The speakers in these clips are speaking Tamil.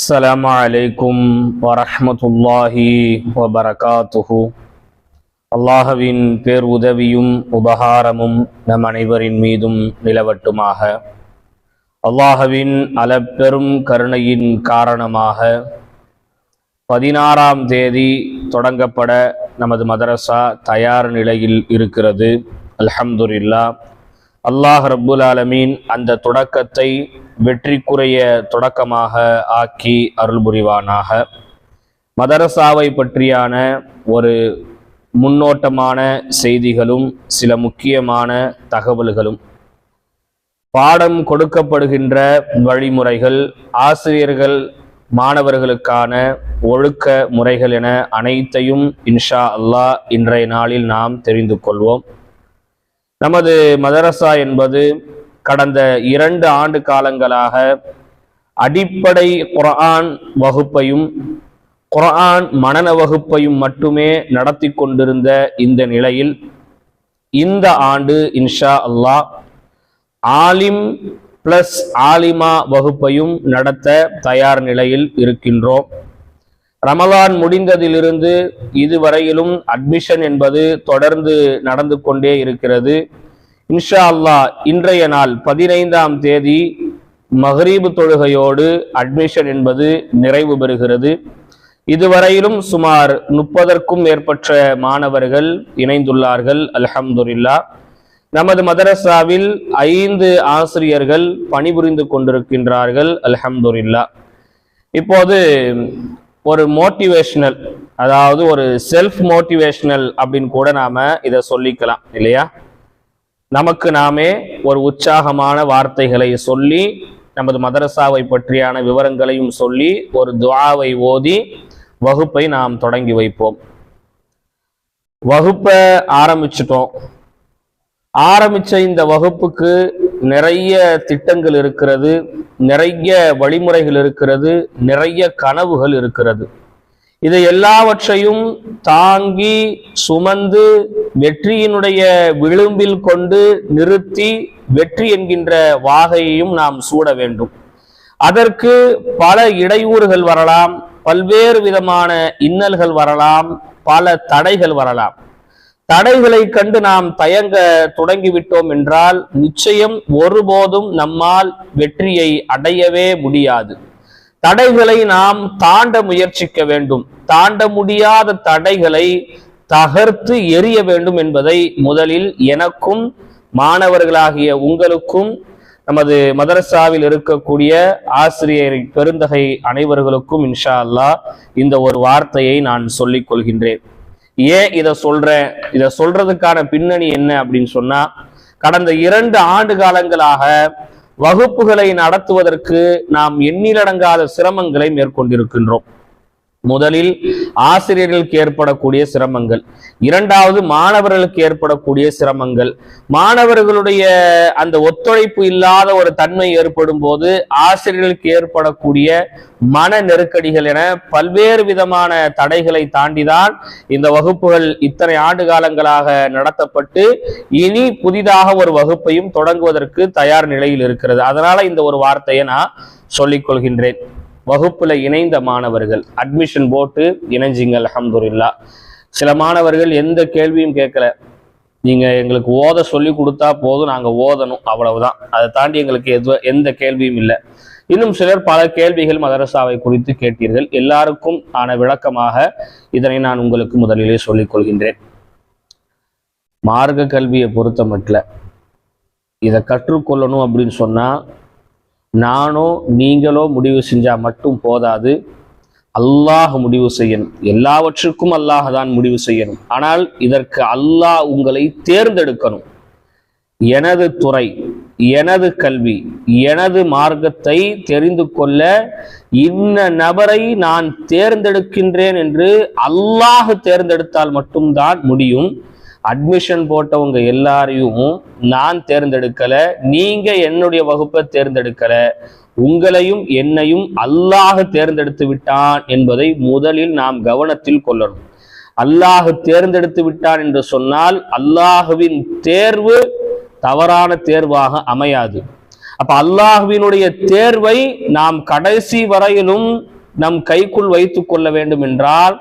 السلام عليكم ورحمة الله وبركاته அல்லாஹுவின் பேர் உதவியும் உபகாரமும் நம் அனைவரின் மீதும் நிலவட்டுமாக அல்லாஹுவின் அளப்பெரும் கருணையின் காரணமாக பதினாறாம் தேதி தொடங்கப்பட நமது மதரசா தயார் நிலையில் இருக்கிறது அல்ஹம்துலில்லா அல்லாஹ் ரப்புல் ஆலமீன் அந்த தொடக்கத்தை வெற்றிக்குரிய தொடக்கமாக ஆக்கி அருள் புரிவானாக மதரசாவை பற்றியான ஒரு முன்னோட்டமான செய்திகளும் சில முக்கியமான தகவல்களும். பாடம் கொடுக்கப்படுகின்ற வழிமுறைகள் ஆசிரியர்கள் மாணவர்களுக்கான ஒழுக்க முறைகள் என அனைத்தையும் இன்ஷா அல்லாஹ் இன்றைய நாளில் நாம் தெரிந்து கொள்வோம். நமது மதரசா என்பது கடந்த இரண்டு ஆண்டு காலங்களாக அடிப்படை குர்ஆன் வகுப்பையும் குர்ஆன் மனன வகுப்பையும் மட்டுமே நடத்தி கொண்டிருந்த இந்த நிலையில் இந்த ஆண்டு இன்ஷா அல்லாஹ் ஆலிம் பிளஸ் ஆலிமா வகுப்பையும் நடத்த தயார் நிலையில் இருக்கின்றோம். ரமலான் முடிந்ததிலிருந்து இதுவரையிலும் அட்மிஷன் என்பது தொடர்ந்து நடந்து கொண்டே இருக்கிறது. இன்ஷா அல்லாஹ் இன்றைய நாள் பதினைந்தாம் தேதி மஹரீபு தொழுகையோடு அட்மிஷன் என்பது நிறைவு பெறுகிறது. இதுவரையிலும் சுமார் முப்பதற்கும் மேற்பட்ட மாணவர்கள் இணைந்துள்ளார்கள் அல்ஹம்துலில்லா. நமது மதரசாவில் ஐந்து ஆசிரியர்கள் பணிபுரிந்து கொண்டிருக்கின்றார்கள் அல்ஹம்துலில்லா. இப்போது ஒரு மோட்டிவேஷனல் அதாவது ஒரு செல்ஃப் மோட்டிவேஷனல் அப்படின்னு கூட நாம இதை சொல்லிக்கலாம் இல்லையா? நமக்கு நாமே ஒரு உற்சாகமான வார்த்தைகளை சொல்லி நமது மதரசாவை பற்றியான விவரங்களையும் சொல்லி ஒரு துவாவை ஓதி வகுப்பை நாம் தொடங்கி வைப்போம். வகுப்பை ஆரம்பிச்சிட்டோம். ஆரம்பிச்ச இந்த வகுப்புக்கு நிறைய திட்டங்கள் இருக்கிறது நிறைய வழிமுறைகள் இருக்கிறது நிறைய கனவுகள் இருக்கிறது. இதை எல்லாவற்றையும் தாங்கி சுமந்து வெற்றியினுடைய விளிம்பில் கொண்டு நிறுத்தி வெற்றி என்கின்ற வாகையையும் நாம் சூட வேண்டும். அதற்கு பல இடையூறுகள் வரலாம் பல்வேறு விதமான இன்னல்கள் வரலாம் பல தடைகள் வரலாம். தடைகளை கண்டு நாம் தயங்க தொடங்கிவிட்டோம் என்றால் நிச்சயம் ஒருபோதும் நம்மால் வெற்றியை அடையவே முடியாது. தடைகளை நாம் தாண்ட முயற்சிக்க வேண்டும். தாண்ட முடியாத தடைகளை தகர்த்து எரிய வேண்டும் என்பதை முதலில் எனக்கும் மாணவர்களாகிய உங்களுக்கும் நமது மதரசாவில் இருக்கக்கூடிய ஆசிரியர் பெருந்தகை அனைவர்களுக்கும் இன்ஷா அல்லாஹ் இந்த ஒரு வார்த்தையை நான் சொல்லிக் கொள்கின்றேன். ஏன் இதை சொல்றேன்? இதை சொல்றதுக்கான பின்னணி என்ன அப்படின்னு சொன்னா கடந்த இரண்டு ஆண்டு காலங்களாக வகுப்புகளை நடத்துவதற்கு நாம் எண்ணிலடங்காத சிரமங்களை மேற்கொண்டிருக்கின்றோம். முதலில் ஆசிரியர்களுக்கு ஏற்படக்கூடிய சிரமங்கள் இரண்டாவது மாணவர்களுக்கு ஏற்படக்கூடிய சிரமங்கள். மாணவர்களுடைய அந்த ஒத்துழைப்பு இல்லாத ஒரு தன்மை ஏற்படும் போது ஆசிரியர்களுக்கு ஏற்படக்கூடிய மன நெருக்கடிகள் என பல்வேறு விதமான தடைகளை தாண்டிதான் இந்த வகுப்புகள் இத்தனை ஆண்டு காலங்களாக நடத்தப்பட்டு இனி புதிதாக ஒரு வகுப்பையும் தொடங்குவதற்கு தயார் நிலையில் இருக்கிறது. அதனால இந்த ஒரு வார்த்தையை நான் சொல்லிக் கொள்கின்றேன். வகுப்புல இணைந்த மாணவர்கள். அட்மிஷன் போட்டு இணைஞ்சிங்க அல்ஹம்துலில்லா. சில மாணவர்கள் எந்த கேள்வியும் கேட்கல. நீங்க எங்களுக்கு ஓத சொல்லி கொடுத்தா போதும் நாங்க ஓதணும் அவ்வளவுதான். அதை தாண்டி எங்களுக்கு எது எந்த கேள்வியும் இல்லை. இன்னும் சிலர் பல கேள்விகள் மதரசாவை குறித்து கேட்டீர்கள். எல்லாருக்கும் ஆன விளக்கமாக இதனை நான் உங்களுக்கு முதலிலே சொல்லிக் கொள்கின்றேன். மார்க்க கல்வியை பொறுத்த மட்டும் இதை கற்றுக்கொள்ளணும் அப்படின்னு சொன்னா நானோ நீங்களோ முடிவு செஞ்சால் மட்டும் போதாது. அல்லாஹ் முடிவு செய்யணும். எல்லாவற்றுக்கும் அல்லாஹ் தான் முடிவு செய்யணும். ஆனால் இதற்கு அல்லாஹ் உங்களை தேர்ந்தெடுக்கணும். எனது துறை எனது கல்வி எனது மார்க்கத்தை தெரிந்து கொள்ள இன்ன நபரை நான் தேர்ந்தெடுக்கின்றேன் என்று அல்லாஹ் தேர்ந்தெடுத்தால் மட்டும்தான் முடியும். அட்மிஷன் போட்டவங்க எல்லாரையும் நான் தேர்ந்தெடுக்கல நீங்க என்னுடைய வகுப்பை தேர்ந்தெடுக்கல. உங்களையும் என்னையும் அல்லாஹ் தேர்ந்தெடுத்து விட்டான் என்பதை முதலில் நாம் கவனத்தில் கொள்ளணும். அல்லாஹ் தேர்ந்தெடுத்து விட்டான் என்று சொன்னால் அல்லாஹுவின் தேர்வு தவறான தேர்வாக அமையாது. அப்ப அல்லாஹுவினுடைய தேர்வை நாம் கடைசி வரையிலும் நம் கைக்குள் வைத்துக் கொள்ள வேண்டும் என்றால்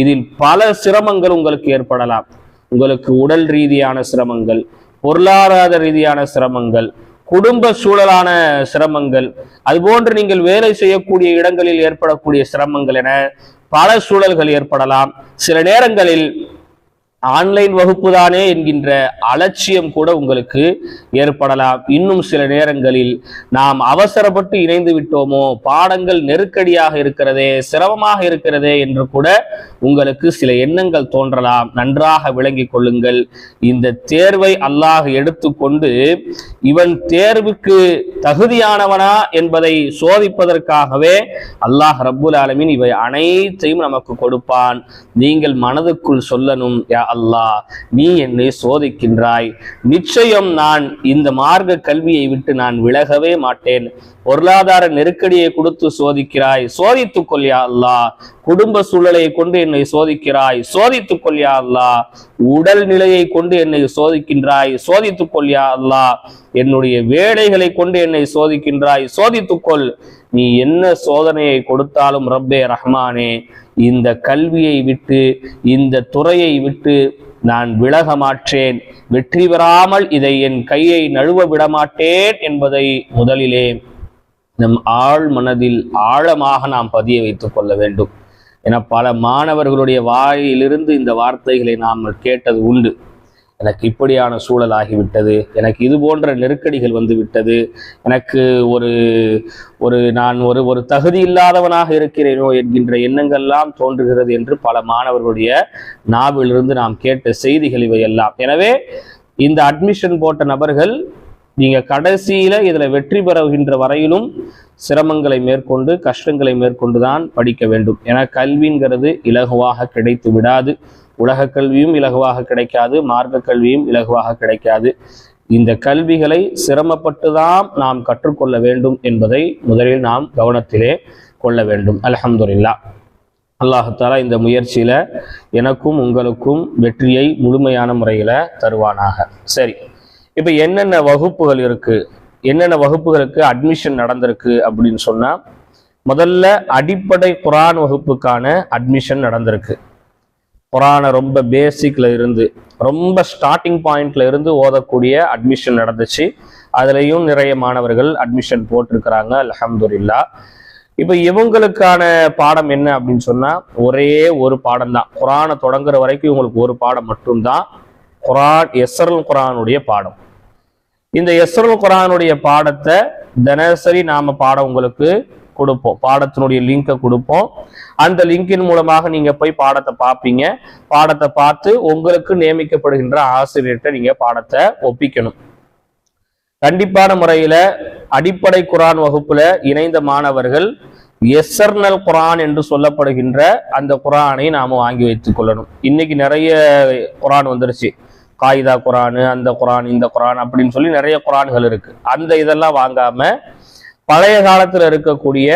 இதில் பல சிரமங்கள் உங்களுக்கு ஏற்படலாம். உங்களுக்கு உடல் ரீதியான சிரமங்கள் பொருளாதார ரீதியான சிரமங்கள் குடும்ப சூழலான சிரமங்கள் அதுபோன்று நீங்கள் வேலை செய்யக்கூடிய இடங்களில் ஏற்படக்கூடிய சிரமங்கள் என பல சூழல்கள் ஏற்படலாம். சில நேரங்களில் ஆன்லைன் வகுப்பு தானே என்கின்ற அலட்சியம் கூட உங்களுக்கு ஏற்படலாம். இன்னும் சில நேரங்களில் நாம் அவசரப்பட்டு இணைந்து விட்டோமோ பாடங்கள் நெருக்கடியாக இருக்கிறதே சிரமமாக இருக்கிறதே என்று கூட உங்களுக்கு சில எண்ணங்கள் தோன்றலாம். நன்றாக விளங்கிக் கொள்ளுங்கள். இந்த தேர்வை அல்லாஹ் எடுத்துக்கொண்டு இவன் தேர்வுக்கு தகுதியானவனா என்பதை சோதிப்பதற்காகவே அல்லாஹ் ரப்புல் ஆலமின் இவை அனைத்தையும் நமக்கு கொடுப்பான். நீங்கள் மனதுக்குள் சொல்லணும் யா அல்லாஹ் நீ என்னை சோதிக்கின்றாய். நிச்சயம் நான் இந்த மார்க்க கல்வியை விட்டு நான் விலகவே மாட்டேன். பொருளாதார நெருக்கடியை கொடுத்து சோதிக்கிறாய். சோதித்துக் கொள் அல்லா குடும்ப சூழலை கொண்டு என்னை சோதிக்கிறாய். சோதித்துக் கொள் அல்லா உடல் நிலையை கொண்டு என்னை சோதிக்கின்றாய். சோதித்துக் கொள் அல்லா என்னுடைய வேலைகளை கொண்டு என்னை சோதிக்கின்றாய். சோதித்துக்கொள் நீ என்ன சோதனையை கொடுத்தாலும் ரப்பே ரஹ்மானே. இந்த கல்வியை விட்டு இந்த துறையை விட்டு நான் விலக மாட்டேன் வெற்றி பெறாமல் இதை என் கையை நழுவ விடமாட்டேன் என்பதை முதலிலே நம் ஆழ் மனதில் ஆழமாக நாம் பதிய வைத்துக் கொள்ள வேண்டும். என பல மாணவர்களுடைய வாயிலிருந்து இந்த வார்த்தைகளை நாம் கேட்டது உண்டு. எனக்கு இப்படியான சூழல் ஆகிவிட்டது எனக்கு இது போன்ற நெருக்கடிகள் வந்து விட்டது எனக்கு ஒரு ஒரு நான் ஒரு ஒரு தகுதி இல்லாதவனாக இருக்கிறேனோ என்கின்ற எண்ணங்கள்லாம் தோன்றுகிறது என்று பல மாணவர்களுடைய நாவிலிருந்து நாம் கேட்ட செய்திகள் இவையெல்லாம். எனவே இந்த அட்மிஷன் போட்ட நபர்கள் நீங்க கடைசியில இதுல வெற்றி பெறுகின்ற வரையிலும் சிரமங்களை மேற்கொண்டு கஷ்டங்களை மேற்கொண்டு தான் படிக்க வேண்டும். என கல்விங்கிறது இலகுவாக கிடைத்து விடாது. உலக கல்வியும் இலகுவாக கிடைக்காது மார்க்க கல்வியும் இலகுவாக கிடைக்காது. இந்த கல்விகளை சிரமப்பட்டு தான் நாம் கற்றுக்கொள்ள வேண்டும் என்பதை முதலில் நாம் கவனத்திலே கொள்ள வேண்டும். அலஹம்துல்லா அல்லாஹாலா இந்த முயற்சியில எனக்கும் உங்களுக்கும் வெற்றியை முழுமையான முறையில தருவானாக. சரி இப்ப என்னென்ன வகுப்புகள் இருக்கு? என்னென்ன வகுப்புகளுக்கு அட்மிஷன் நடந்திருக்கு அப்படின்னு சொன்னா முதல்ல அடிப்படை குரான் வகுப்புக்கான அட்மிஷன் நடந்திருக்கு. குரானை ரொம்ப பேசிக்ல இருந்து ரொம்ப ஸ்டார்டிங் பாயிண்ட்ல இருந்து ஓதக்கூடிய அட்மிஷன் நடந்துச்சு. அதுலேயும் நிறைய மாணவர்கள் அட்மிஷன் போட்டிருக்கிறாங்க அலமதுல்லா இப்போ இவங்களுக்கான பாடம் என்ன அப்படின்னு சொன்னா ஒரே ஒரு பாடம் தான் குரானை தொடங்குற வரைக்கும் இவங்களுக்கு ஒரு பாடம் மட்டும்தான். குரான் எஸ்ரல் குரானுடைய பாடம். இந்த எஸ்ரல் குரானுடைய பாடத்தை தினசரி நாம பாடம் உங்களுக்கு கொடுப்போம். பாடத்தினுடைய லிங்கை கொடுப்போம். அந்த லிங்கின் மூலமாக நீங்க போய் பாடத்தை பார்ப்பீங்க. பாடத்தை பார்த்து உங்களுக்கு நியமிக்கப்படுகின்ற ஆசிரியர்கிட்ட நீங்க பாடத்தை ஒப்பிக்கணும். கண்டிப்பான முறையில அடிப்படை குரான் வகுப்புல இணைந்த மாணவர்கள் எஸ்எர்னல் குரான் என்று சொல்லப்படுகின்ற அந்த குரானை நாம வாங்கி வைத்துக் கொள்ளணும். இன்னைக்கு நிறைய குரான் வந்துருச்சு. காயிதா குரானு அந்த குரான் இந்த குரான் அப்படின்னு சொல்லி நிறைய குரான்கள் இருக்கு. அந்த இதெல்லாம் வாங்காம பழைய காலத்தில் இருக்கக்கூடிய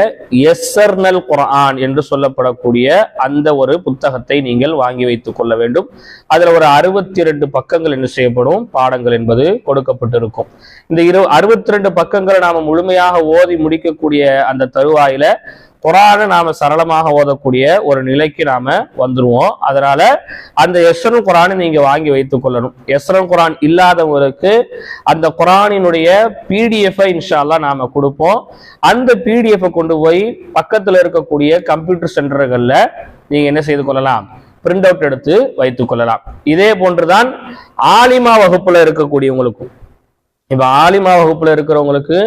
எஸ்எர்னல் குரான் என்று சொல்லப்படக்கூடிய அந்த ஒரு புத்தகத்தை நீங்கள் வாங்கி வைத்துக் கொள்ள வேண்டும். அதில் ஒரு அறுபத்தி ரெண்டு பக்கங்கள் என்ன செய்யப்படும்? பாடங்கள் என்பது கொடுக்கப்பட்டிருக்கும். இந்த இரு அறுபத்தி ரெண்டு பக்கங்களை நாம் முழுமையாக ஓதி முடிக்கக்கூடிய அந்த தருவாயில குரானை நாம சரளமாக ஓதக்கூடிய ஒரு நிலைக்கு நாம வந்துருவோம். அதனால அந்த எஸ்ரன் குரானை நீங்க வாங்கி வைத்துக் கொள்ளணும். எஸ்ரன் குரான் இல்லாதவங்களுக்கு அந்த குரானினுடைய பிடிஎஃப் இன்ஷால்லாம் நாம கொடுப்போம். அந்த பிடிஎஃப் கொண்டு போய் பக்கத்துல இருக்கக்கூடிய கம்ப்யூட்டர் சென்டர்கள்ல நீங்க என்ன செய்து கொள்ளலாம்? பிரிண்ட் அவுட் எடுத்து வைத்துக் கொள்ளலாம். இதே போன்றுதான் ஆலிமா வகுப்புல இருக்கக்கூடியவங்களுக்கும். இப்ப ஆலிமா வகுப்புல இருக்கிறவங்களுக்கு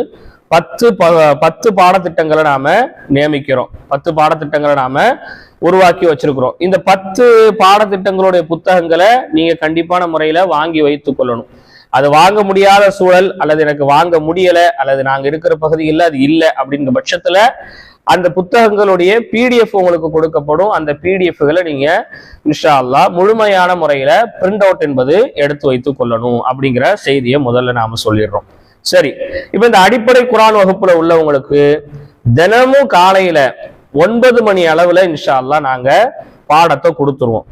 பத்து ப- பத்து பாடத்திட்டங்களை நாம நியமிக்கிறோம். பத்து பாடத்திட்டங்களை நாம உருவாக்கி வச்சிருக்கிறோம். இந்த பத்து பாடத்திட்டங்களுடைய புத்தகங்களை நீங்க கண்டிப்பான முறையில வாங்கி வைத்துக் கொள்ளணும். அது வாங்க முடியாத சூழல் அல்லது எனக்கு வாங்க முடியல அல்லது நாங்க இருக்கிற பகுதியில் அது இல்லை அப்படிங்கிற பட்சத்துல அந்த புத்தகங்களுடைய பிடிஎஃப் உங்களுக்கு கொடுக்கப்படும். அந்த பிடிஎஃப்களை நீங்க இன்ஷா அல்லா முழுமையான முறையில பிரிண்ட் அவுட் என்பது எடுத்து வைத்துக் கொள்ளணும் அப்படிங்கிற செய்தியை முதல்ல நாம சொல்லிடுறோம். சரி. இப்ப இந்த அடிப்படை குரான் வகுப்புல உள்ளவங்களுக்கு தினமும் காலையில ஒன்பது மணி அளவுல இன்ஷா அல்லா நாங்க பாடத்தை கொடுத்துருவோம்.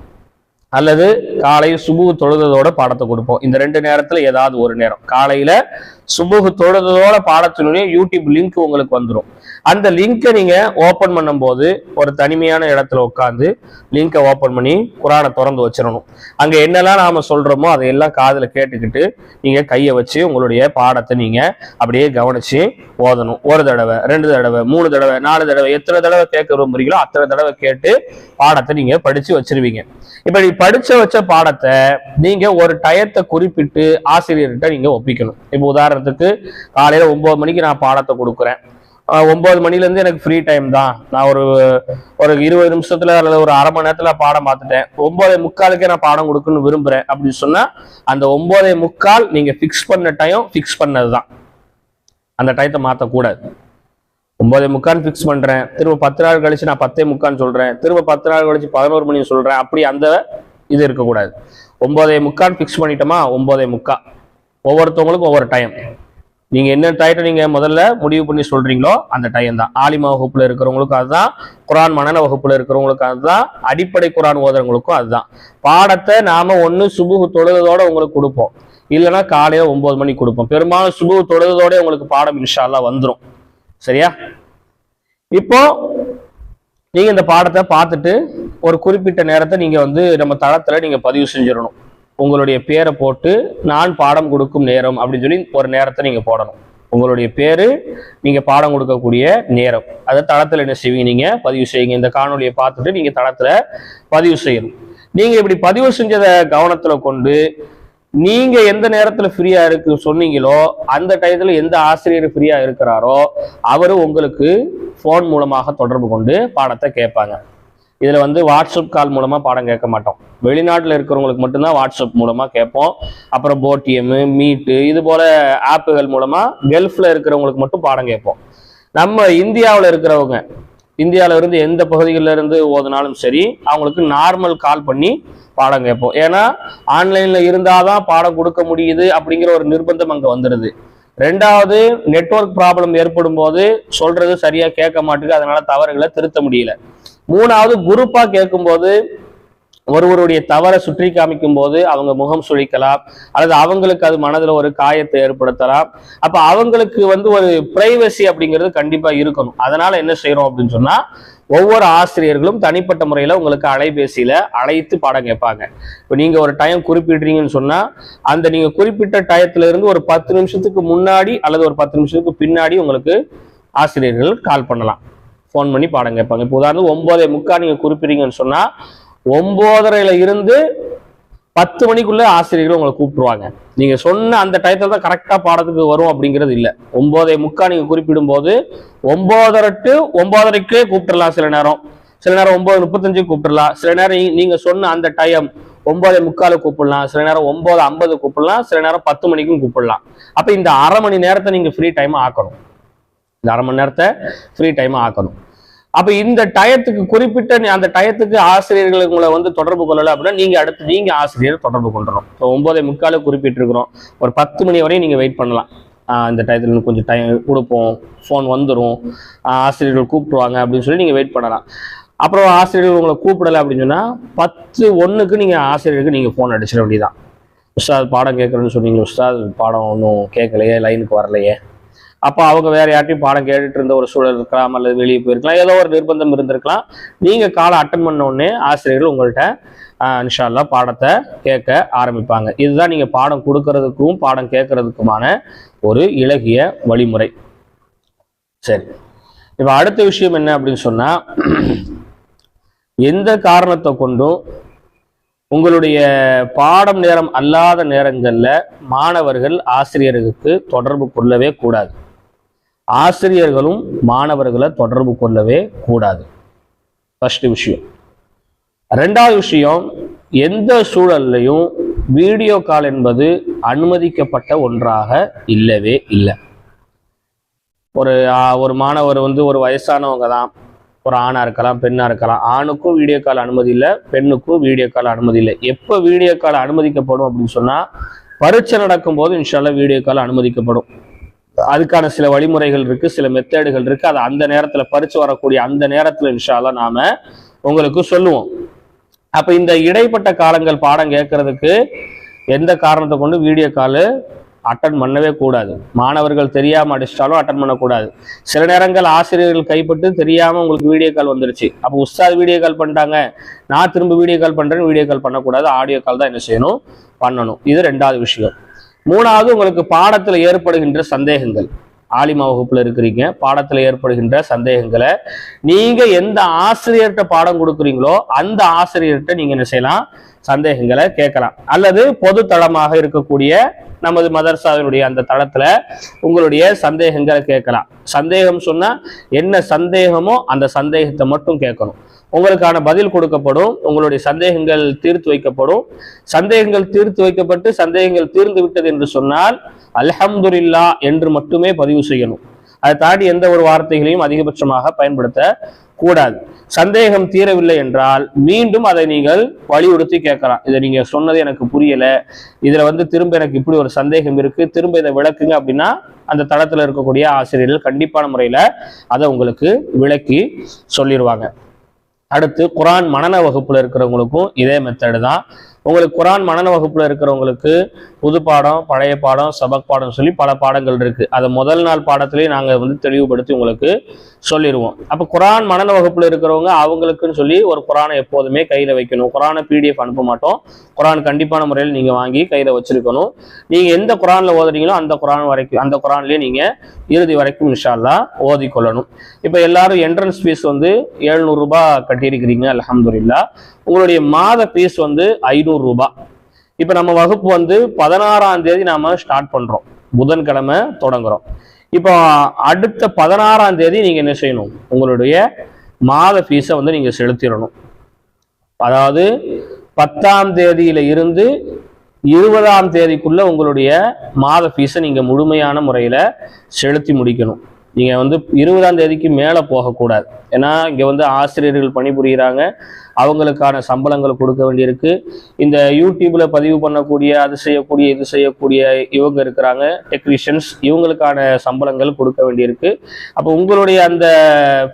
அல்லது காலை சுபுகு தொழுததோட பாடத்தை கொடுப்போம். இந்த ரெண்டு நேரத்துல ஏதாவது ஒரு நேரம். காலையில சுபுகு தொழுததோட பாடத்தினுடைய யூடியூப் லிங்க் உங்களுக்கு வந்துடும் அந்த லிங்கை நீங்க ஓபன் பண்ணும்போது ஒரு தனிமையான இடத்துல உட்காந்து லிங்கை ஓபன் பண்ணி குரானை திறந்து வச்சிடணும் அங்க என்னெல்லாம் நாம சொல்றோமோ அதையெல்லாம் காதுல கேட்டுக்கிட்டு நீங்க கையை வச்சு உங்களுடைய பாடத்தை நீங்க அப்படியே கவனிச்சு ஓதணும். ஒரு தடவை ரெண்டு தடவை மூணு தடவை நாலு தடவை எத்தனை தடவை கேட்க விரும்புறீங்களோ அத்தனை தடவை கேட்டு பாடத்தை நீங்க படிச்சு வச்சிருவீங்க. இப்படி படிச்ச வச்ச பாடத்தை நீங்க ஒரு டயத்தை குறிப்பிட்டு ஆசிரியர்கிட்ட நீங்க ஒப்பிக்கணும். இப்ப உதாரணத்துக்கு காலையில ஒன்பது மணிக்கு நான் பாடத்தை கொடுக்குறேன். ஒன்பது மணில இருந்து எனக்கு ஃப்ரீ டைம் தான். நான் ஒரு ஒரு இருபது நிமிஷத்துல அல்லது ஒரு அரை மணி நேரத்துல பாடம் பார்த்துட்டேன். ஒன்பதே முக்காலுக்கே நான் பாடம் கொடுக்கணும்னு விரும்புறேன் அப்படின்னு சொன்னா அந்த ஒன்பதே முக்கால் நீங்க ஃபிக்ஸ் பண்ண டைம் ஃபிக்ஸ் பண்ணதுதான். அந்த டயத்தை மாற்றக்கூடாது ஒன்பதே முக்கால் ஃபிக்ஸ் பண்றேன். திரும்ப பத்து நாள் கழிச்சு நான் பத்தே முக்கான்னு சொல்றேன். திரும்ப பத்து நாள் கழிச்சு பதினோரு மணி சொல்றேன். அப்படி அந்த இது இருக்கக்கூடாது. ஒன்பதே முக்கான்னு ஃபிக்ஸ் பண்ணிட்டோமா? ஒன்பதே முக்கா. ஒவ்வொருத்தவங்களுக்கும் ஒவ்வொரு டைம் நீங்கள் என்ன டயத்தை நீங்கள் முதல்ல முடிவு பண்ணி சொல்கிறீங்களோ அந்த டைம் தான். ஆலிமா வகுப்பில் இருக்கிறவங்களுக்கும் அதுதான். குரான் மனன வகுப்பில் இருக்கிறவங்களுக்கும் அதுதான். அடிப்படை குரான் ஓதுறவங்களுக்கும் அதுதான். பாடத்தை நாம் ஒன்று சுபுகு தொழுதோட உங்களுக்கு கொடுப்போம். இல்லைன்னா காலையில் ஒம்பது மணிக்கு கொடுப்போம். பெரும்பாலும் சுபுகு தொழுதோட உங்களுக்கு பாடம் இன்ஷால்லாம் வந்துடும் சரியா? இப்போ நீங்கள் இந்த பாடத்தை பார்த்துட்டு ஒரு குறிப்பிட்ட நேரத்தை நீங்க வந்து நம்ம தளத்துல நீங்க பதிவு செஞ்சிடணும். உங்களுடைய பேரை போட்டு நான் பாடம் கொடுக்கும் நேரம் அப்படின்னு சொல்லி ஒரு நேரத்தை நீங்க போடணும். உங்களுடைய பேரு நீங்க பாடம் கொடுக்கக்கூடிய நேரம். அதை தளத்துல என்ன செய்வீங்க? நீங்க பதிவு செய்யுங்க. இந்த காணொலியை பார்த்துட்டு நீங்க தளத்துல பதிவு செய்யணும். நீங்க இப்படி பதிவு செஞ்சதை கவனத்துல கொண்டு நீங்க எந்த நேரத்துல ஃப்ரீயா இருக்கு சொன்னீங்களோ அந்த டயத்துல எந்த ஆசிரியர் ஃப்ரீயா இருக்கிறாரோ அவரு உங்களுக்கு ஃபோன் மூலமாக தொடர்பு கொண்டு பாடத்தை கேட்பாங்க. இதில் வந்து வாட்ஸ்அப் கால் மூலமாக பாடம் கேட்க மாட்டோம். வெளிநாட்டில் இருக்கிறவங்களுக்கு மட்டும்தான் வாட்ஸ்அப் மூலமாக கேட்போம். அப்புறம் போட்டிஎம்மு மீட்டு இது போல ஆப்புகள் மூலமாக கெல்ஃபில் இருக்கிறவங்களுக்கு மட்டும் பாடம் கேட்போம். நம்ம இந்தியாவில் இருக்கிறவங்க இந்தியாவில் இருந்து எந்த பகுதிகளில் இருந்து ஓதுனாலும் சரி அவங்களுக்கு நார்மல் கால் பண்ணி பாடம் கேட்போம். ஏன்னா இருந்தால் தான் பாடம் கொடுக்க முடியுது அப்படிங்கிற ஒரு நிர்பந்தம் அங்கே வந்துடுது ரெண்டாவது நெட்வொர்க் ப்ராப்ளம் ஏற்படும் போது சொல்றது சரியா கேட்க மாட்டேங்குது அதனால தவறுகளை திருத்த முடியல. மூணாவது குரூப்பா கேட்கும்போது ஒருவருடைய தவறை சுற்றி காமிக்கும் போது அவங்க முகம் சுழிக்கலாம் அல்லது அவங்களுக்கு அது மனதில் ஒரு காயத்தை ஏற்படுத்தலாம். அப்ப அவங்களுக்கு வந்து ஒரு பிரைவசி அப்படிங்கிறது கண்டிப்பா இருக்கணும். அதனால என்ன செய்யறோம் அப்படின்னு சொன்னா ஒவ்வொரு ஆசிரியர்களும் தனிப்பட்ட முறையில் உங்களுக்கு அலைபேசியில் அழைத்து பாடம் கேட்பாங்க. இப்போ நீங்கள் ஒரு டைம் குறிப்பிடுறீங்கன்னு சொன்னால் அந்த நீங்கள் குறிப்பிட்ட டயத்திலிருந்து ஒரு பத்து நிமிஷத்துக்கு முன்னாடி அல்லது ஒரு பத்து நிமிஷத்துக்கு பின்னாடி உங்களுக்கு ஆசிரியர்கள் கால் பண்ணலாம். ஃபோன் பண்ணி பாடம் கேட்பாங்க. இப்போ உதாரணம் ஒன்பதே முக்கா நீங்கள் குறிப்பிடுறீங்கன்னு சொன்னால் ஒம்போதரையில் இருந்து பத்து மணிக்குள்ளே ஆசிரியர்கள் உங்களை கூப்பிடுவாங்க நீங்கள் சொன்ன அந்த டயத்தில் தான் கரெக்டாக பாடத்துக்கு வரும் அப்படிங்கிறது இல்லை. ஒன்பதே முக்கா நீங்கள் குறிப்பிடும் போது ஒன்பதரை டு ஒம்போதரைக்கே கூப்பிட்டுறலாம் சில நேரம். சில நேரம் ஒன்பது முப்பத்தஞ்சு கூப்பிடலாம் சில நேரம் நீங்கள் சொன்ன அந்த டைம் ஒன்பதே முக்கால கூப்பிடலாம். சில நேரம் ஒன்பது ஐம்பது கூப்பிடலாம். சில நேரம் பத்து மணிக்கும் கூப்பிடலாம். அப்போ இந்த அரை மணி நேரத்தை நீங்கள் ஃப்ரீ டைம் ஆக்கணும். இந்த அரை மணி நேரத்தை ஃப்ரீ டைம் ஆக்கணும். அப்ப இந்த டயத்துக்கு குறிப்பிட்ட அந்த டயத்துக்கு ஆசிரியர்கள் உங்களை வந்து தொடர்பு கொள்ளல அப்படின்னா நீங்க அடுத்து நீங்க ஆசிரியர் தொடர்பு கொண்டுறோம் இப்போ ஒன்பதே முக்கால குறிப்பிட்டிருக்கிறோம். ஒரு பத்து மணி வரையும் நீங்க வெயிட் பண்ணலாம். இந்த டயத்துல கொஞ்சம் டைம் கொடுப்போம். ஃபோன் வந்துடும் ஆசிரியர்கள் கூப்பிடுவாங்க அப்படின்னு சொல்லி நீங்க வெயிட் பண்ணலாம். அப்புறம் ஆசிரியர்கள் உங்களை கூப்பிடல அப்படின்னு சொன்னா பத்து ஒண்ணுக்கு நீங்க ஆசிரியருக்கு நீங்க ஃபோன் அடிச்சிட வேண்டியதான் உஸ்தாத் பாடம் கேட்குறேன்னு சொன்னீங்க. உஸ்தாத் பாடம் ஒன்றும் கேட்கலையே லைனுக்கு வரலையே. அப்போ அவங்க வேற யார்ட்டையும் பாடம் கேட்டுட்டு இருந்த ஒரு சூழல் இருக்கலாம் அல்லது வெளியே போயிருக்கலாம். ஏதோ ஒரு நிர்பந்தம் இருந்திருக்கலாம். நீங்க காலை அட்டன் பண்ண உடனே ஆசிரியர்கள் உங்கள்கிட்ட இன்ஷால்லா பாடத்தை கேட்க ஆரம்பிப்பாங்க. இதுதான் நீங்க பாடம் கொடுக்கறதுக்கும் பாடம் கேட்கறதுக்குமான ஒரு இலகிய வழிமுறை. சரி. இப்போ அடுத்த விஷயம் என்ன அப்படின்னு சொன்னா எந்த காரணத்தை கொண்டும் உங்களுடைய பாடம் நேரம் அல்லாத நேரங்களில் மாணவர்கள் ஆசிரியர்களுக்கு தொடர்பு கொள்ளவே கூடாது. ஆசிரியர்களும் மாணவர்களை தொடர்பு கொள்ளவே கூடாது. ஃபர்ஸ்ட் விஷயம். ரெண்டாவது விஷயம் எந்த சூழல்லையும் வீடியோ கால் என்பது அனுமதிக்கப்பட்ட ஒன்றாக இல்லவே இல்லை. ஒரு ஒரு மாணவர் வந்து ஒரு வயசானவங்க தான். ஒரு ஆணா இருக்கலாம் பெண்ணா இருக்கலாம். ஆணுக்கும் வீடியோ கால் அனுமதி இல்லை பெண்ணுக்கும் வீடியோ கால் அனுமதி இல்லை. எப்போ வீடியோ கால் அனுமதிக்கப்படும் அப்படின்னு சொன்னால் பரீட்சை நடக்கும்போது இன்ஷால்லாம் வீடியோ கால் அனுமதிக்கப்படும். அதுக்கான சில வழிமுறைகள் இருக்கு சில மெத்தேடுகள் இருக்கு. அதை அந்த நேரத்துல பறிச்சு வரக்கூடிய அந்த நேரத்துல இன்ஷால்லா நாம உங்களுக்கு சொல்லுவோம். அப்ப இந்த இடைப்பட்ட காலங்கள் பாடம் கேட்கறதுக்கு எந்த காரணத்தை கொண்டு வீடியோ காலு அட்டன் பண்ணவே கூடாது. மாணவர்கள் தெரியாம அடிச்சிட்டாலும் அட்டன் பண்ணக்கூடாது. சில நேரங்கள் ஆசிரியர்கள் கைப்பட்டு தெரியாம உங்களுக்கு வீடியோ கால் வந்துருச்சு. அப்போ உஸ்தாத் வீடியோ கால் பண்ணிட்டாங்க. நான் திரும்ப வீடியோ கால் பண்றேன்னு வீடியோ கால் பண்ணக்கூடாது. ஆடியோ கால் தான் என்ன செய்யணும்? பண்ணணும். இது ரெண்டாவது விஷயம். மூணாவது உங்களுக்கு பாடத்தில் ஏற்படுகின்ற சந்தேகங்கள். ஆலிமா வகுப்புல இருக்கிறீங்க. பாடத்துல ஏற்படுகின்ற சந்தேகங்களை நீங்க எந்த ஆசிரியர்கிட்ட பாடம் கொடுக்குறீங்களோ அந்த ஆசிரியர்கிட்ட நீங்க என்ன செய்யலாம்? சந்தேகங்களை கேட்கலாம். அல்லது பொது தளமாக இருக்கக்கூடிய நமது மதர்சாவினுடைய அந்த தளத்துல உங்களுடைய சந்தேகங்களை கேட்கலாம். சந்தேகம் சொன்னா என்ன சந்தேகமோ அந்த சந்தேகத்தை மட்டும் கேட்கணும். உங்களுக்கான பதில் கொடுக்கப்படும் உங்களுடைய சந்தேகங்கள் தீர்த்து வைக்கப்படும். சந்தேகங்கள் தீர்த்து வைக்கப்பட்டு சந்தேகங்கள் தீர்ந்து விட்டது என்று சொன்னால் அல்ஹம்துலில்லா என்று மட்டுமே பதிவு செய்யணும். அதை தாண்டி எந்த ஒரு வார்த்தைகளையும் அதிகபட்சமாக பயன்படுத்த கூடாது. சந்தேகம் தீரவில்லை என்றால் மீண்டும் அதை நீங்கள் வலியுறுத்தி கேட்கலாம். இதை நீங்க சொன்னது எனக்கு புரியல. இதுல வந்து திரும்ப எனக்கு இப்படி ஒரு சந்தேகம் இருக்கு. திரும்ப இதை விளக்குங்க அப்படின்னா அந்த தளத்துல இருக்கக்கூடிய ஆசிரியர்கள் கண்டிப்பான முறையில அதை உங்களுக்கு விளக்கி சொல்லிடுவாங்க. அடுத்து குரான் மனநல வகுப்புல இருக்கிறவங்களுக்கும் இதே மெத்தடு தான். உங்களுக்கு குரான் மனன வகுப்புல இருக்கிறவங்களுக்கு புது பாடம் பழைய பாடம் சபக் பாடம் சொல்லி பல பாடங்கள் இருக்கு. அதை முதல் நாள் பாடத்திலேயே நாங்கள் வந்து தெளிவுபடுத்தி உங்களுக்கு சொல்லிடுவோம் அப்போ குரான் மனன வகுப்புல இருக்கிறவங்க அவங்களுக்குன்னு சொல்லி ஒரு குரானை எப்போதுமே கையில் வைக்கணும். குரானை பிடிஎஃப் அனுப்ப மாட்டோம். குரான் கண்டிப்பான முறையில் நீங்கள் வாங்கி கையில் வச்சிருக்கணும். நீங்கள் எந்த குரானில் ஓதுறீங்களோ அந்த குரான் வரைக்கும் அந்த குரான்லேயே நீங்கள் இறுதி வரைக்கும் இன்ஷால்லா ஓதிக்கொள்ளணும். இப்போ எல்லாரும் என்ட்ரன்ஸ் ஃபீஸ் வந்து எழுநூறுரூபா கட்டியிருக்கிறீங்க. அலமதுல்லா உங்களுடைய மாத ஃபீஸ் வந்து ஐநூறு ரூபாய் இப்போ நம்ம வகுப்பு வந்து பதினாறாம் தேதி நாம ஸ்டார்ட் பண்றோம். புதன்கிழமை தொடங்குறோம். இப்போ அடுத்த பதினாறாம் தேதி நீங்க என்ன செய்யணும்? உங்களுடைய மாத ஃபீஸை வந்து நீங்க செலுத்திடணும். அதாவது பத்தாம் தேதியில இருந்து இருபதாம் தேதிக்குள்ள உங்களுடைய மாத ஃபீஸை நீங்க முழுமையான முறையில செலுத்தி முடிக்கணும். நீங்கள் வந்து இருபதாம் தேதிக்கு மேலே போகக்கூடாது. ஏன்னா இங்கே வந்து ஆசிரியர்கள் பணிபுரிகிறாங்க அவங்களுக்கான சம்பளங்கள் கொடுக்க வேண்டியிருக்கு. இந்த யூடியூப்பில் பதிவு பண்ணக்கூடிய அது செய்யக்கூடிய இது செய்யக்கூடிய இவங்க இருக்கிறாங்க டெக்னீஷியன்ஸ் இவங்களுக்கான சம்பளங்கள் கொடுக்க வேண்டியிருக்கு. அப்போ உங்களுடைய அந்த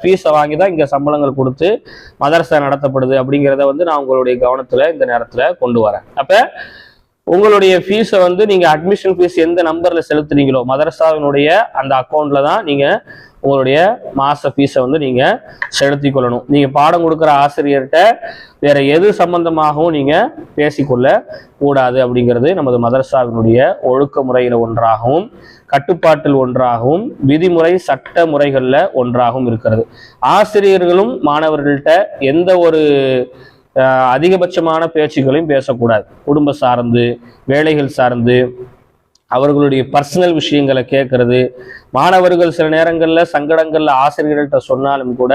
ஃபீஸை வாங்கி தான் இங்கே சம்பளங்கள் கொடுத்து மதரசா நடத்தப்படுது அப்படிங்கிறத வந்து நான் உங்களுடைய கவனத்தில் இந்த நேரத்தில் கொண்டு வரேன். அப்போ உங்களுடைய ஃபீஸை வந்து நீங்கள் அட்மிஷன் ஃபீஸ் எந்த நம்பரில் செலுத்துறீங்களோ மதரசாவினுடைய அந்த அக்கௌண்ட்டில் தான் நீங்கள் உங்களுடைய மாத ஃபீஸை வந்து நீங்கள் செலுத்தி கொள்ளணும். நீங்கள் பாடம் கொடுக்குற ஆசிரியர்கிட்ட வேற எது சம்பந்தமாகவும் நீங்கள் பேசிக்கொள்ள கூடாது அப்படிங்கிறது நமது மதரசாவினுடைய ஒழுக்க முறையில் ஒன்றாகவும் கட்டுப்பாட்டில் ஒன்றாகவும் விதிமுறை சட்ட முறைகளில் ஒன்றாகவும் இருக்கிறது. ஆசிரியர்களும் மாணவர்கள்ட்ட எந்த ஒரு அதிகபட்சமான பேச்சுகளையும் பேசக்கூடாது. குடும்ப சார்ந்து வேலைகள் சார்ந்து அவர்களுடைய பர்சனல் விஷயங்களை கேட்கறது. மாணவர்கள் சில நேரங்களில் சங்கடங்களில் ஆசிரியர்கள்ட்ட சொன்னாலும் கூட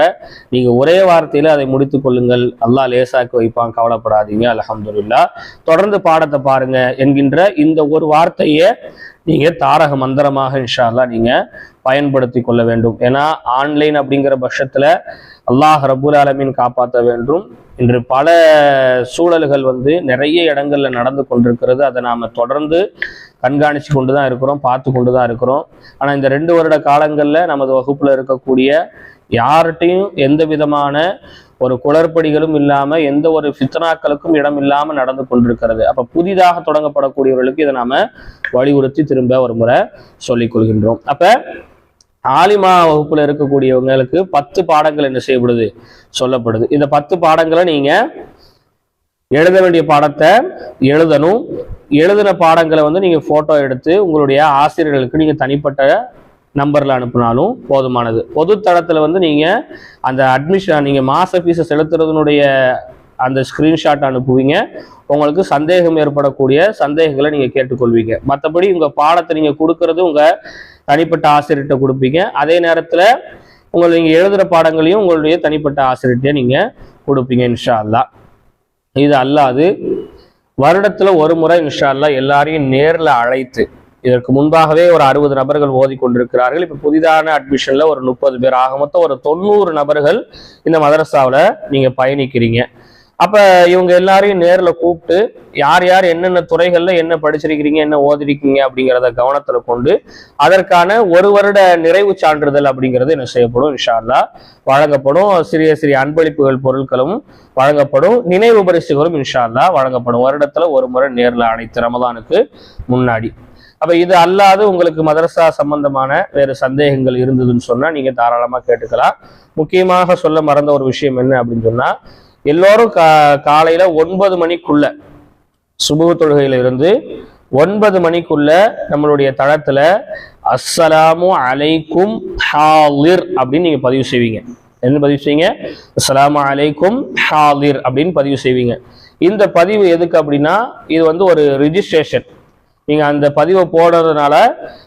நீங்கள் ஒரே வார்த்தையில் அதை முடித்து கொள்ளுங்கள். அல்லாஹ் லேசாக்கி வைப்பான் கவலைப்படாதீங்க. அல்ஹம்துலில்லாஹ் தொடர்ந்து பாடத்தை பாருங்க என்கின்ற இந்த ஒரு வார்த்தையை நீங்கள் தாரக மந்திரமாக இன்ஷால்லா நீங்கள் பயன்படுத்தி கொள்ள வேண்டும். ஏன்னா ஆன்லைன் அப்படிங்கிற பட்சத்தில் அல்லாஹ் ரபுல் ஆலமின் காப்பாற்ற வேண்டும். இன்று பல சூழல்கள் வந்து நிறைய இடங்கள்ல நடந்து கொண்டிருக்கிறது. அதை நாம் தொடர்ந்து கண்காணிச்சு கொண்டு தான் இருக்கிறோம் பார்த்து கொண்டு தான் இருக்கிறோம். ஆனால் இந்த ரெண்டு வருட காலங்களில் நமது வகுப்பில் இருக்கக்கூடிய யார்கிட்டையும் எந்த விதமான ஒரு குளறுபடிகளும் இல்லாமல் எந்த ஒரு ஃபித்னாக்களுக்கும் இடம் இல்லாமல் நடந்து கொண்டிருக்கிறது. அப்போ புதிதாக தொடங்கப்படக்கூடியவர்களுக்கு இதை நாம் வலியுறுத்தி திரும்ப ஒரு முறை சொல்லிக் கொள்கின்றோம். அப்போ ஆலிமா வகுப்புல இருக்கக்கூடியவங்களுக்கு பத்து பாடங்கள் என்ன செய்யப்படுது? சொல்லப்படுது. இந்த பத்து பாடங்களை நீங்க எழுத வேண்டிய பாடத்தை எழுதணும். எழுதின பாடங்களை வந்து நீங்க போட்டோ எடுத்து உங்களுடைய ஆசிரியர்களுக்கு நீங்க தனிப்பட்ட நம்பர்ல அனுப்புனாலும் போதுமானது. பொது தளத்துல வந்து நீங்க அந்த அட்மிஷன் நீங்க மாச ஃபீஸை செலுத்துறதுனுடைய அந்த ஸ்கிரீன்ஷாட் அனுப்புவீங்க. உங்களுக்கு சந்தேகம் ஏற்படக்கூடிய சந்தேகங்களை நீங்க கேட்டுக்கொள்வீங்க. மற்றபடி உங்க பாடத்தை நீங்க கொடுக்கறது உங்க தனிப்பட்ட ஆசிரியர்கிட்ட கொடுப்பீங்க. அதே நேரத்தில் உங்களை நீங்கள் எழுதுகிற பாடங்களையும் உங்களுடைய தனிப்பட்ட ஆசிரியர்கிட்ட நீங்கள் கொடுப்பீங்க இன்ஷா அல்லாஹ் இது அல்லாது வருடத்தில் ஒரு முறை இன்ஷா அல்லாஹ் எல்லாரையும் நேரில் அழைத்து இதற்கு முன்பாகவே ஒரு அறுபது நபர்கள் ஓதி கொண்டிருக்கிறார்கள் இப்போ புதிதான அட்மிஷனில் ஒரு முப்பது பேர். ஆக மொத்தம் ஒரு தொண்ணூறு நபர்கள் இந்த மதரசாவில் நீங்கள் பயணிக்கிறீங்க. அப்ப இவங்க எல்லாரையும் நேர்ல கூப்பிட்டு யார் யார் என்னென்ன துறைகள்ல என்ன படிச்சிருக்கிறீங்க என்ன ஓதிருக்கீங்க அப்படிங்கிறத கவனத்துல கொண்டு அதற்கான ஒரு வருட நிறைவு சான்றிதழ் அப்படிங்கிறது என்ன செய்யப்படும் இன்ஷா வழங்கப்படும். சிறிய சிறிய அன்பளிப்புகள் பொருட்களும் வழங்கப்படும். நினைவு பரிசுகளும் இன்ஷா வழங்கப்படும். வருடத்துல ஒரு முறை நேர்ல அனைத்து ரமதானுக்கு முன்னாடி. அப்ப இது அல்லாது உங்களுக்கு மதரசா சம்பந்தமான வேறு சந்தேகங்கள் இருந்ததுன்னு சொன்னா நீங்க தாராளமா கேட்டுக்கலாம். முக்கியமாக சொல்ல மறந்த ஒரு விஷயம் என்ன அப்படின்னு சொன்னா எல்லோரும் கா காலையில் ஒன்பது மணிக்குள்ள சுபுக தொழுகையில் இருந்து ஒன்பது மணிக்குள்ள நம்மளுடைய தளத்துல அஸ்ஸலாமு அலைக்கும் ஹாலிர் அப்படின்னு நீங்க பதிவு செய்வீங்க. என்ன பதிவு செய்வீங்க? அஸ்ஸலாமு அலைக்கும் ஹாலிர் அப்படின்னு பதிவு செய்வீங்க. இந்த பதிவு எதுக்கு அப்படின்னா இது வந்து ஒரு ரிஜிஸ்ட்ரேஷன் நீங்கள் அந்த பதிவை போடுறதுனால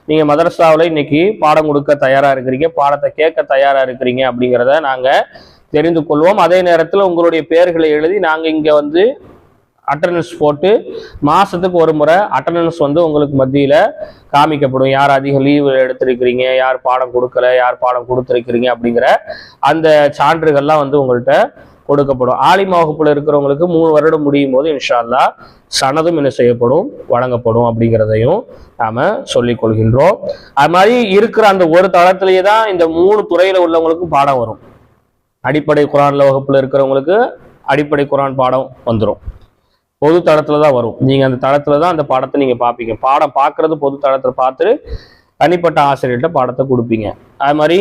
நீங்கள் மதரசாவில் இன்னைக்கு பாடம் கொடுக்க தயாராக இருக்கிறீங்க பாடத்தை கேட்க தயாராக இருக்கிறீங்க அப்படிங்கிறத நாங்கள் தெரிந்து கொள்வோம். அதே நேரத்தில் உங்களுடைய பெயர்களை எழுதி நாங்கள் இங்கே வந்து அட்டண்டன்ஸ் போட்டு மாதத்துக்கு ஒரு முறை அட்டண்டன்ஸ் வந்து உங்களுக்கு மத்தியில் காமிக்கப்படும். யார் அதிக லீவு எடுத்திருக்கிறீங்க யார் பாடம் கொடுக்கல யார் பாடம் கொடுத்துருக்கிறீங்க அப்படிங்கிற அந்த சான்றுகள்லாம் வந்து உங்கள்கிட்ட கொடுக்கப்படும். ஆலிமா வகுப்பில் இருக்கிறவங்களுக்கு மூணு வருடம் முடியும் போது இன்ஷால்லா சனதும் என்ன செய்யப்படும் வழங்கப்படும் அப்படிங்கிறதையும் நாம சொல்லிக் கொள்கின்றோம். அது மாதிரி இருக்கிற அந்த ஒரு தளத்திலேயே தான் இந்த மூணு துறையில உள்ளவங்களுக்கும் பாடம் வரும். அடிப்படை குரான்ல வகுப்புல இருக்கிறவங்களுக்கு அடிப்படை குரான் பாடம் வந்துடும் பொது தளத்துல தான் வரும். நீங்க அந்த தளத்துல தான் அந்த பாடத்தை நீங்க பார்ப்பீங்க பாடம் பார்க்குறது பொது தளத்துல பார்த்துட்டு தனிப்பட்ட ஆசிரியர்கிட்ட பாடத்தை கொடுப்பீங்க. அது மாதிரி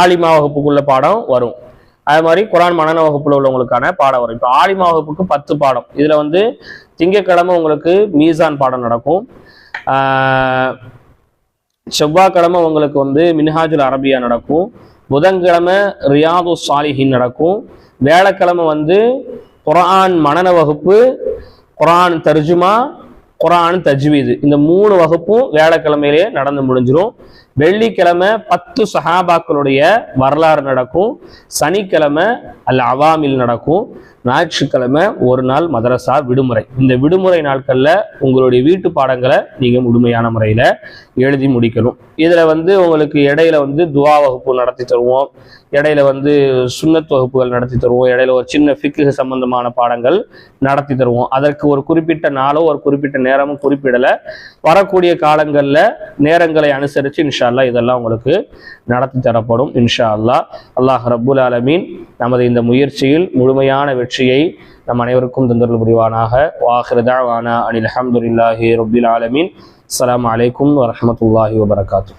ஆலிமா வகுப்புக்குள்ள பாடம் வரும். அது மாதிரி குரான் மனன வகுப்புல உள்ளவங்களுக்கான பாடம் வரும். இப்போ ஆலிமா வகுப்புக்கு பத்து பாடம். இதுல வந்து திங்கக்கிழமை உங்களுக்கு மீசான் பாடம் நடக்கும். செவ்வாய்க்கிழமை உங்களுக்கு வந்து மின்ஹாஜுல் அரபியா நடக்கும். புதன்கிழமை ரியாது சாலிஹின் நடக்கும். வேலைக்கிழமை வந்து குரான் மனன வகுப்பு குரான் தர்ஜுமா குரான் தஜ்வீது. இந்த மூணு வகுப்பும் வேலைக்கிழமையிலேயே நடந்து முடிஞ்சிடும் வெள்ளிக்கிழமை பத்து சஹாபாக்களுடைய வரலாறு நடக்கும் சனிக்கிழமை அல்ல அவாமில் நடக்கும் ஞாயிற்றுக்கிழமை ஒரு நாள் மதரசா விடுமுறை. இந்த விடுமுறை நாட்களில் உங்களுடைய வீட்டு பாடங்களை நீங்கள் முழுமையான முறையில் எழுதி முடிக்கணும். இதில் வந்து உங்களுக்கு இடையில வந்து துவா வகுப்பு நடத்தி தருவோம். இடையில வந்து சுண்ணத் வகுப்புகள் நடத்தி தருவோம். இடையில ஒரு சின்ன ஃபிக்கு சம்பந்தமான பாடங்கள் நடத்தி தருவோம். அதற்கு ஒரு குறிப்பிட்ட நாளோ ஒரு குறிப்பிட்ட நேரமும் குறிப்பிடல. வரக்கூடிய காலங்களில் நேரங்களை அனுசரித்து இன்ஷா அல்லாஹ் இதெல்லாம் உங்களுக்கு நடத்தி தரப்படும் இன்ஷா அல்லாஹ் அல்லாஹ் ரபுல் ஆலமீன் நமது இந்த முயற்சியில் முழுமையான வெற்றியை நம் அனைவருக்கும் தந்தருள் புரிவானாக. வாஹிரதாவானா அனில் அஹமதுல்லாஹி ரபுல் ஆலமீன். அலாம் அலைக்கும் வரமத்துல்லாஹி வபரகாத்தூ